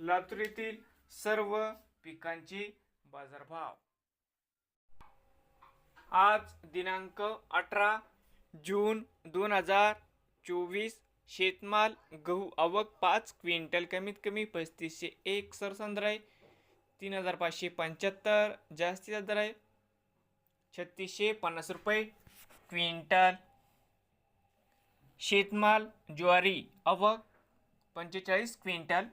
लातूर येथील सर्व पिकांची बाजारभाव. आज दिनांक अठरा जून दोन हजार चोवीस शेतमाल गहू आवक पाच क्विंटल कमीत कमी पस्तीसशे एक सरसंद्र आहे तीन हजार पाचशे पंच्याहत्तर जास्तीत दर आहे छत्तीसशे पन्नास रुपये क्विंटल. शेतमाल ज्वारी आवक पंचेचाळीस क्विंटल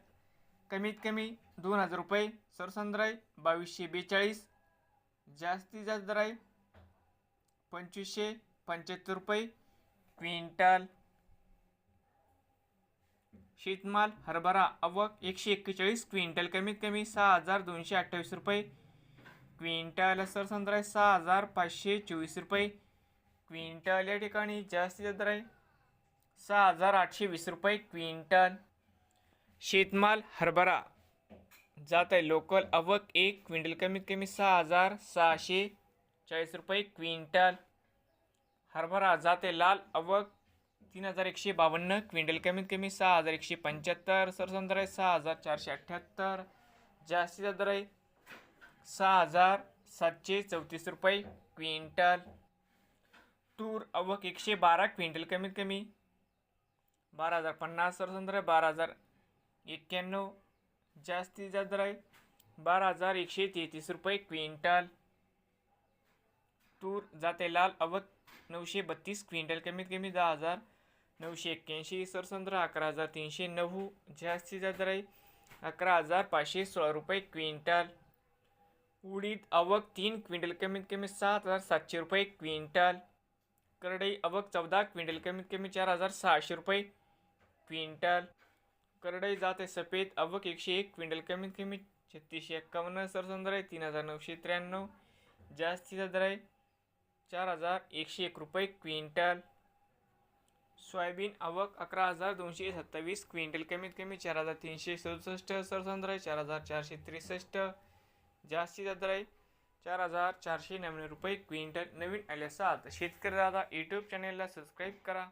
कमीत कमी दोन हजार रुपये. सरसंद्र बावीसशे बेचाळीस. जास्तीत जास्त दर आहे पंचवीसशे पंच्याहत्तर रुपये. क्विंटल. शेतमाल हरभरा आवक एकशे एक्केचाळीस. क्विंटल कमीत कमी सहा हजार दोनशे अठ्ठावीस रुपये. क्विंटल सरसंद्र आहे सहा हजार पाचशे चोवीस रुपये. क्विंटल या ठिकाणी जास्तीत दर आहे सहा हजार आठशे वीस रुपये. क्विंटल. शेतमाल हरभरा. जात आहे लोकल आवक एक क्विंटल कमीत कमी सहा हजार सहाशे चाळीस रुपये क्विंटल. हरभरा जाते लाल आवक तीन हजार एकशे बावन्न क्विंटल कमीत कमी सहा हजार एकशे पंच्याहत्तर सरसंदर आहे सहा हजार चारशे अठ्ठ्याहत्तर जास्तीत दर आहे सहा हजार सातशे चौतीस रुपये क्विंटल. तूर आवक एकशे बारा क्विंटल कमीत कमी बारा हजार पन्नास सरसंदर आहे बारा हजार एक्क्याण्णव. जास्तीत जास्त दर आहे बारा हजार एकशे तेहतीस रुपये क्विंटल. तूर जाते लाल अवध नऊशे बत्तीस क्विंटल कमीत कमी दहा हजार नऊशे एक्क्याऐंशी. सरसंद्र अकरा हजार तीनशे नऊ. जास्तीत जास्त दर आहे अकरा हजार पाचशे सोळा रुपये क्विंटल. उडीद अवक तीन क्विंटल कमीत कमी सात हजार सातशे रुपये क्विंटल. करडई अवक चौदा क्विंटल कमीत कमी चार हजार सहाशे रुपये क्विंटल. करडई जाते सफेद अवक एकशे एक क्विंटल कमीत कमी छत्तीसशे एक्कावन्न सरसंद्र आहे तीन हजार नऊशे त्र्याण्णव जास्तीचा दर आहे चार हजार एकशे एक रुपये क्विंटल. सोयाबीन आवक अकरा हजार दोनशे सत्तावीस क्विंटल कमीत कमी चार हजार तीनशे सदुसष्ट सरसंद्र आहे चार हजार चारशे त्रेसष्ट जास्तीचा दर आहे चार हजार चारशे नव्याण्णव रुपये क्विंटल. नवीन आल्याचा शेतकरी दादा यूट्यूब चॅनेलला सबस्क्राईब करा.